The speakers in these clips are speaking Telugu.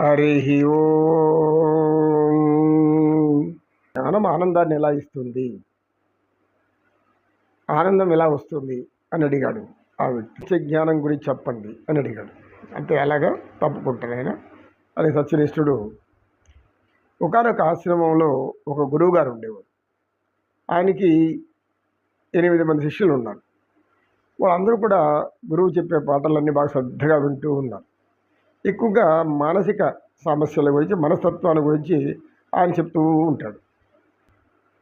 హరి ఓం. జ్ఞానం ఆనందాన్ని ఎలా ఇస్తుంది? ఆనందం ఎలా వస్తుంది? అని అడిగాడు ఆ వ్యక్తి. జ్ఞానం గురించి చెప్పండి అని అడిగాడు. అంటే ఎలాగా? తప్పుకుంటాను ఆయన అని సత్యనిష్ఠుడు ఒకనొక ఆశ్రమంలో ఒక గురువు గారు ఉండేవారు. ఆయనకి ఎనిమిది మంది శిష్యులు ఉన్నారు. వాళ్ళందరూ కూడా గురువు చెప్పే పాటలన్నీ బాగా శ్రద్ధగా వింటూ ఉన్నారు. ఎక్కువగా మానసిక సమస్యల గురించి మనస్తత్వాల గురించి ఆయన చెప్తూ ఉంటాడు.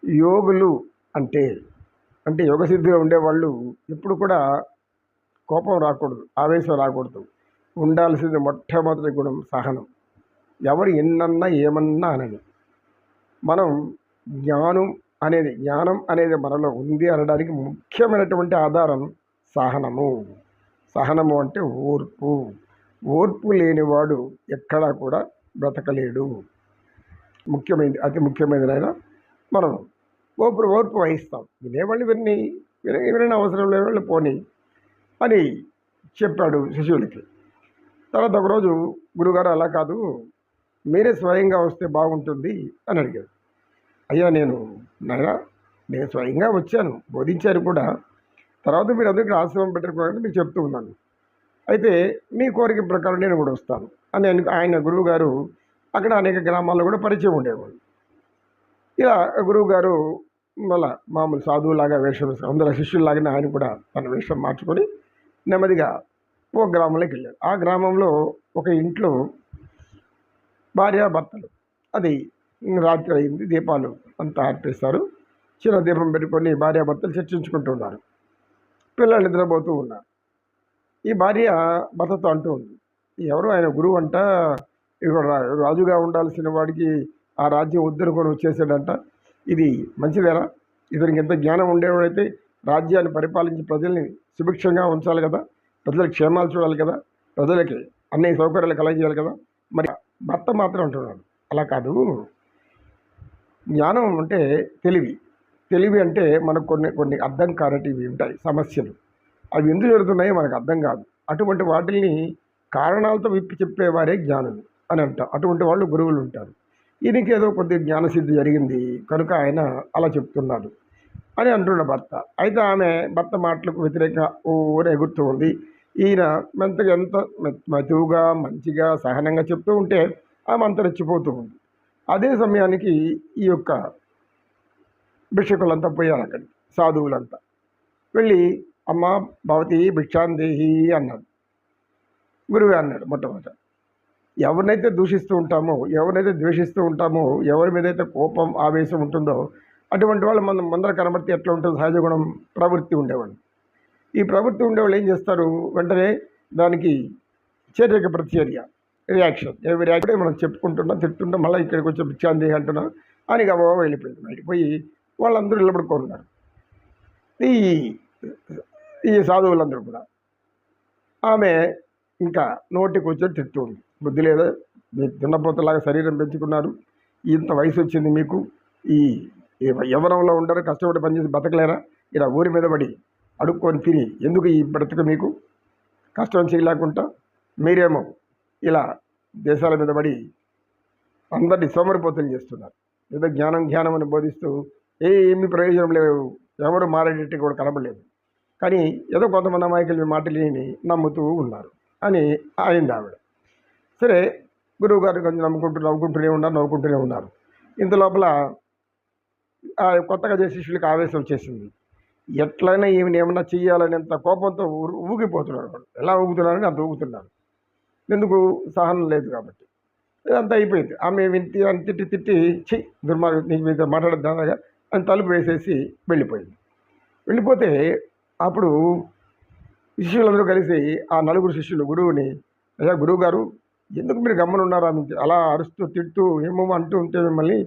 యోగులు అంటే అంటే యోగ సిద్ధిలో ఉండేవాళ్ళు ఎప్పుడు కూడా కోపం రాకూడదు ఆవేశం రాకూడదు. ఉండాల్సింది మొట్టమొదటి గుణం సహనం. ఎవరు ఎన్నన్నా ఏమన్నా అనని. మనం జ్ఞానం అనేది జ్ఞానం అనేది మనలో ఉంది అనడానికి ముఖ్యమైనటువంటి ఆధారం సహనము. సహనము అంటే ఓర్పు. ఓర్పు లేనివాడు ఎక్కడా కూడా బ్రతకలేడు. ముఖ్యమైనది అతి ముఖ్యమైనది ఆయన మనం ఓర్పు ఓర్పు వహిస్తాం. వినేవాళ్ళు విని విన అవసరం లేని వాళ్ళు పోని అని చెప్పాడు శిశువులకి తర్వాత ఒకరోజు గురుగారు అలా కాదు మీరే స్వయంగా వస్తే బాగుంటుంది అని అడిగాడు. అయ్యా నేను నాయన నేను స్వయంగా వచ్చాను బోధించాను కూడా. తర్వాత మీరు అందరికీ ఆశ్రమం పెట్టారు మీకు చెప్తూ ఉన్నాను. అయితే మీ కోరిక ప్రకారం నేను కూడా వస్తాను అని ఆయన- గురువుగారు అక్కడ అనేక గ్రామాల్లో కూడా పరిచయం ఉండేవాళ్ళు. ఇలా గురువుగారు మళ్ళా మామూలు సాధువులాగా వేషం అందరు శిష్యుల్లాగానే ఆయన కూడా తన వేషం మార్చుకొని నెమ్మదిగా ఓ గ్రామంలోకి వెళ్ళారు. ఆ గ్రామంలో ఒక ఇంట్లో భార్యాభర్తలు అది రాత్రి అయింది దీపాలు అంతా ఆర్పేస్తారు చిన్న దీపం పెట్టుకొని భార్యాభర్తలు చర్చించుకుంటున్నారు పిల్లలు నిద్రపోతూ ఉన్నారు. ఈ భార్య భర్తతో అంటూ ఉంది. ఎవరు? ఆయన గురువు అంట ఇదిగో రా- రాజుగా ఉండాల్సిన వాడికి ఆ రాజ్యం వద్దనుకొని వచ్చేసాడంట. ఇది మంచిదేనా? ఇతనికి ఎంత జ్ఞానం ఉండేవాడైతే రాజ్యాన్ని పరిపాలించి ప్రజల్ని సుభిక్షంగా ఉంచాలి కదా ప్రజలకు క్షేమాలు చూడాలి కదా ప్రజలకి అన్ని సౌకర్యాలు కలగజేయాలి కదా. మరి భర్త మాత్రం అంటున్నాడు. అలా కాదు. జ్ఞానం అంటే తెలివి. తెలివి అంటే మనకు కొన్ని కొన్ని అర్థం కానటివి ఉంటాయి సమస్యలు. అవి ఎందుకు జరుగుతున్నాయో మనకు అర్థం కాదు. అటువంటి వాటిని కారణాలతో విప్పి చెప్పేవారే జ్ఞానులు అని అంటారు అటువంటి వాళ్ళు గురువులు ఉంటారు. ఈయనకి ఏదో కొద్ది జ్ఞానసిద్ధి జరిగింది. కనుక ఆయన అలా చెప్తున్నాడు అని అంటున్న భర్త. అయితే ఆమె భర్త మాటలకు వ్యతిరేక ఊరే ఎగురుతూ ఉంది. ఈయన మెంతగా ఎంత మె- మతువుగా మంచిగా సహనంగా చెప్తూ ఉంటే ఆమె అంత రెచ్చిపోతూ ఉంది. అదే సమయానికి ఈ యొక్క భిక్షకులంతా పోయారు అక్కడికి. సాధువులంతా. వెళ్ళి అమ్మ భవతి భిక్షాందేహి అన్నాడు. గురువే అన్నాడు మొట్టమొదట. ఎవరినైతే దూషిస్తూ ఉంటామో ఎవరినైతే ద్వేషిస్తూ ఉంటామో ఎవరి మీద అయితే కోపం ఆవేశం ఉంటుందో అటువంటి వాళ్ళు మన ముందర కనబడితే ఎట్లా ఉంటుంది? సహజ గుణం ప్రవృత్తి ఉండేవాళ్ళు. ఈ ప్రవృత్తి ఉండేవాళ్ళు ఏం చేస్తారు? వెంటనే దానికి చర్యకి ప్రతిచర్య రియాక్షన్ ఏవి రియాక్షన్ మనం చెప్పుకుంటున్నాం తిట్టుకుంటాం మళ్ళీ ఇక్కడికి వచ్చి పిచ్చాంది అంటున్నాం అని గబాబా వెళ్ళిపోయింది. బయటికి పోయి వాళ్ళందరూ నిలబడుకున్నారు ఈ ఈ సాధువులందరూ కూడా. ఆమె ఇంకా నోటికి వచ్చేది తిట్టుంది బుద్ధి లేదా? మీరు తిన్నపోతలాగా శరీరం పెంచుకున్నారు. ఇంత వయసు వచ్చింది మీకు. ఈ యవనంలో ఉండరు కష్టపడి పనిచేసి బతకలేరా? ఇలా ఊరి మీద పడి అడుక్కొని తిని ఎందుకు ఈ బ్రతుకు మీకు? కష్టం చేయలేకుండా మీరేమో ఇలా దేశాల మీద పడి అందరినీ సోమరిపోతులు చేస్తున్నారు. ఏదో జ్ఞానం జ్ఞానం అని బోధిస్తూ ఏ ఏమి ప్రయోజనం లేవు. ఎవరు మారేటట్టు కూడా కనబడలేదు. కానీ ఏదో కొంతమంది అమాయకులు మీ మాటలు విని నమ్ముతూ ఉన్నారు అని అయింది ఆవిడ. సరే గురువు గారు కొంచెం నమ్ముకుంటూ నవ్వుకుంటూనే ఉన్నారు నవ్వుకుంటూనే ఉన్నారు. ఇంత లోపల కొత్తగా చేసే శిష్యులకి ఆవేశం వచ్చేసింది. ఎట్లయినా ఈమెను ఏమన్నా చెయ్యాలనేంత కోపంతో ఊ- ఊగిపోతున్నారు వాళ్ళు. ఎలా ఊగుతున్నారని అంత ఊగుతున్నారు. ఎందుకు? సహనం లేదు కాబట్టి. ఇదంతా అయిపోయింది. ఆమె వింటి అని తిట్టి తిట్టి చి దుర్మార్గం నీకు మీతో అని తలుపు వేసేసి వెళ్ళిపోయింది. వెళ్ళిపోతే అప్పుడు శిష్యులందరూ కలిసి ఆ నలుగురు శిష్యులు గురువుని అయ్యా గురువు గారు ఎందుకు మీరు గమ్మనున్నారా? ఆమె అలా అరుస్తూ తిడుతూ ఏమో అంటూ ఉంటే మిమ్మల్ని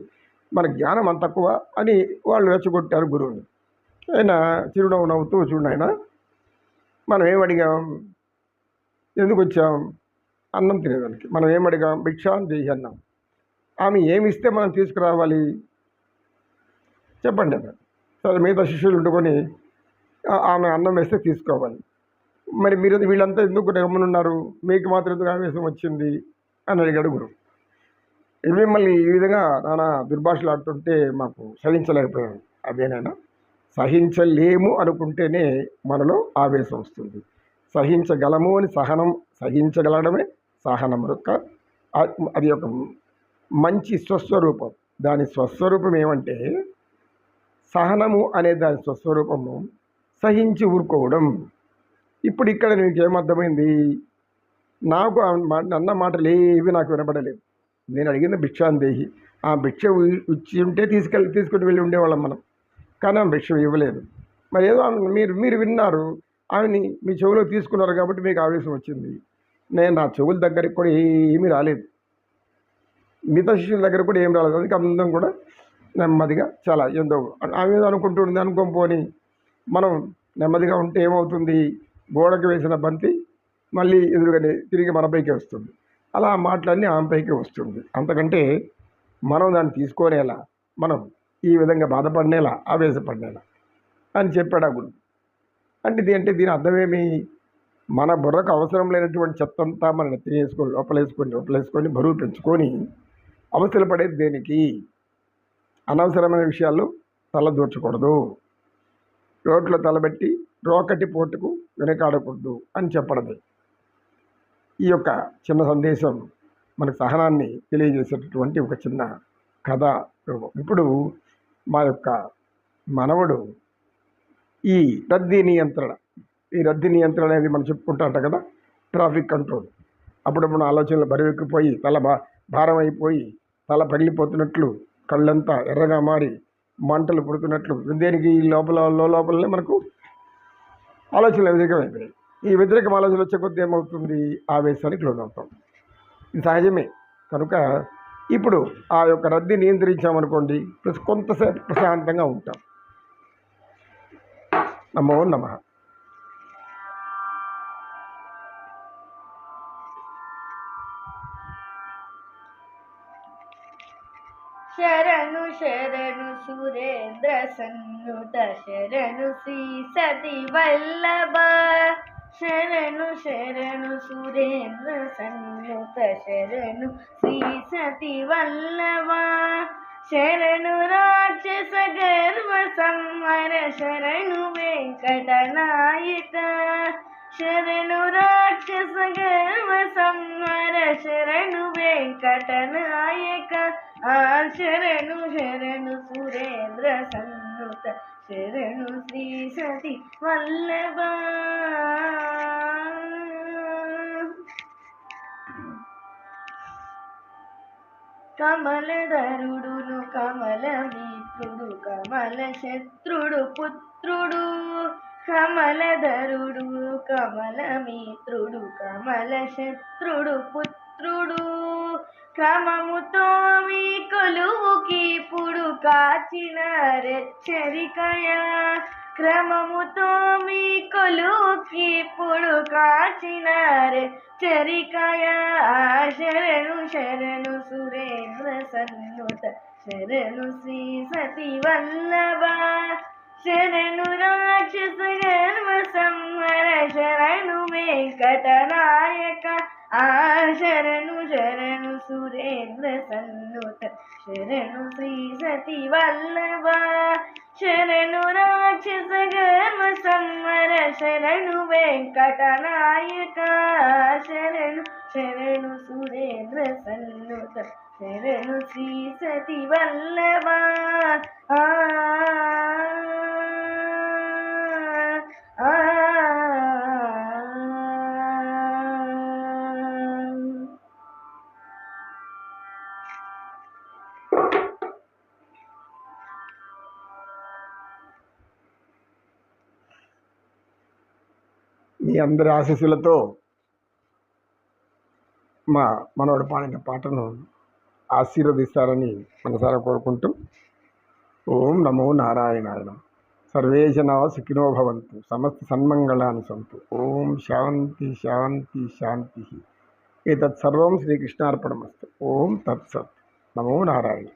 మన జ్ఞానం అంత తక్కువ అని వాళ్ళు రెచ్చగొట్టారు గురువుని. ఆయన చిరునవ్వు నవ్వుతూ చూడండి ఆయన మనం ఏం అడిగాం? ఎందుకు వచ్చాం? అన్నం తినేదానికి. మనం ఏమడిగాం అడిగాం? భిక్షాన్ చేయి అన్నాం. ఆమె ఏమి ఇస్తే మనం తీసుకురావాలి? చెప్పండి అన్న సరే మిగతా శిష్యులు ఉండుకొని ఆమె అన్నం వేస్తే తీసుకోవాలి. మరి మీరు వీళ్ళంతా ఎందుకు గమనున్నారు మీకు మాత్రం ఎందుకు ఆవేశం వచ్చింది? అని అడిగాడు గురువు మిమ్మల్ని ఈ విధంగా నానా దుర్భాషలాడుతుంటే మాకు సహించలేకపోయాను. అదేనైనా సహించలేము అనుకుంటేనే మనలో ఆవేశం వస్తుంది. సహించగలము అని సహనం సహించగలడమే సహనం యొక్క అది ఒక మంచి స్వస్వరూపం. దాని స్వస్వరూపం ఏమంటే సహనము అనే దాని స్వస్వరూపము సహించి ఊరుకోవడం. ఇప్పుడు ఇక్కడ నీకేమర్థమైంది? నాకు అన్న మాటలు ఏవి నాకు వినపడలేదు నేను అడిగింది భిక్షాందేహి. ఆ భిక్ష ఇచ్చి ఉంటే తీసుకెళ్ళి తీసుకుని వెళ్ళి ఉండేవాళ్ళం మనం. కానీ ఆమె భిక్ష ఇవ్వలేదు. మరి ఏదో ఆమె మీరు మీరు విన్నారు. ఆమెని మీ చెవులో తీసుకున్నారు కాబట్టి మీకు ఆవేశం వచ్చింది. నేను నా చెవుల దగ్గరికి కూడా ఏమీ రాలేదు. మిగతా శిష్యుల దగ్గర కూడా ఏం రాలేదు. అందుకే అందరం కూడా నెమ్మదిగా చాలా ఎంతో ఆమె ఏదో అనుకుంటుంది అనుకోని మనం నెమ్మదిగా ఉంటే ఏమవుతుంది? గోడకు వేసిన బంతి మళ్ళీ ఎదురుగానే తిరిగి మనపైకి వస్తుంది. అలా మాటలన్నీ ఆమెపైకి వస్తుంది. అంతకంటే మనం దాన్ని తీసుకోనేలా మనం ఈ విధంగా బాధపడినేలా ఆవేశపడినేలా అని చెప్పాడు ఆ గురువు. అంటే ఇది అంటే దీని అర్థమేమి? మన బుర్రకు అవసరం లేనటువంటి చెత్తంతా మన నెత్తినేసుకొని లోపలేసుకొని లోపలేసుకొని బరువు పెంచుకొని అవసరపడేది దేనికి? అనవసరమైన విషయాల్లో తల దూర్చకూడదు. రోడ్లో తలబెట్టి రోకటి పోటుకు వెనకాడకూడదు అని చెప్పడమే. ఈ యొక్క చిన్న సందేశం మనకు సహనాన్ని తెలియజేసేటటువంటి ఒక చిన్న కథ రూపం. ఇప్పుడు మా యొక్క మనవడు ఈ రద్దీ నియంత్రణ ఈ రద్దీ నియంత్రణ అనేది మనం చెప్పుకుంటాట కదా ట్రాఫిక్ కంట్రోల్. అప్పుడప్పుడు ఆలోచనలు బరువెక్కిపోయి తల భా భారం అయిపోయి తల పగిలిపోతున్నట్లు కళ్ళంతా ఎర్రగా మారి మంటలు పుడుతున్నట్లు. దేనికి? ఈ లోపల లోపలనే మనకు ఆలోచనలు వ్యతిరేకమైపోయాయి ఈ వ్యతిరేకం ఆలోచనలు వచ్చే కొద్ది ఏమవుతుంది? ఆవేశానికి లోనవుతాం. ఇది సహజమే. కనుక ఇప్పుడు ఆ యొక్క రద్దీ నియంత్రించామనుకోండి ప్లస్ కొంతసేపు ప్రశాంతంగా ఉంటాం. నమో నమ. శరణు శరణు సురేంద్ర సన్నుత శరణు శ్రీ సతి వల్లభ శరణు శరణు సురేంద్ర సన్నుత శరణు శ్రీ సతి వల్లభ శరణు రాక్షస గర్వ సంవర శరణు వెంకటనాయక శరణు రాక్షస గర్వ సంవర శరణు వెంకటనాయక ఆ శరణు శరణు సురేంద్ర సన్నుత శరణు శ్రీ సతి వల్లభ. కమలధరుడును కమల మిత్రుడు కమల శత్రుడు పుత్రుడు. కమలధరుడు కమల మిత్రుడు కమల శత్రుడు పుత్రుడు. క్రమముతో మీ కొలువుకి ఇప్పుడు కాచిన రెచ్చరికయా. క్రమముతో మీ కొలువుకి ఇప్పుడు కాచిన రెచ్చరికయా. శరణు శరణు సురేంద్ర సన్నుత శరణు శ్రీ సతి వల్లభా. శరణు రాక్షస గర్వ సంహర శరణు వెంకటనాయక. ఆ శరణు శరణు సురేంద్ర సన్నుత శరణు శ్రీ సతి వల్లభ. శరణు రాక్షస గర్వ సంవర శరణు వెంకటనాయక శరణు శరణు సురేంద్ర సన్నుత శరణు శ్రీ సతి మీ అందరి ఆశీస్సులతో మా మనవాడు పాడిన పాటను ఆశీర్వదిస్తారని మనసారా కోరుకుంటూ ఓం నమో నారాయణాయన సర్వే జనా సుఖినో భవంతు సమస్త సన్మంగళాన్ని సంతు. ఓం శాంతి శాంతి శాంతి. ఏతత్ సర్వం శ్రీకృష్ణార్పణమస్తు. ఓం తత్సత్ నమో నారాయణ.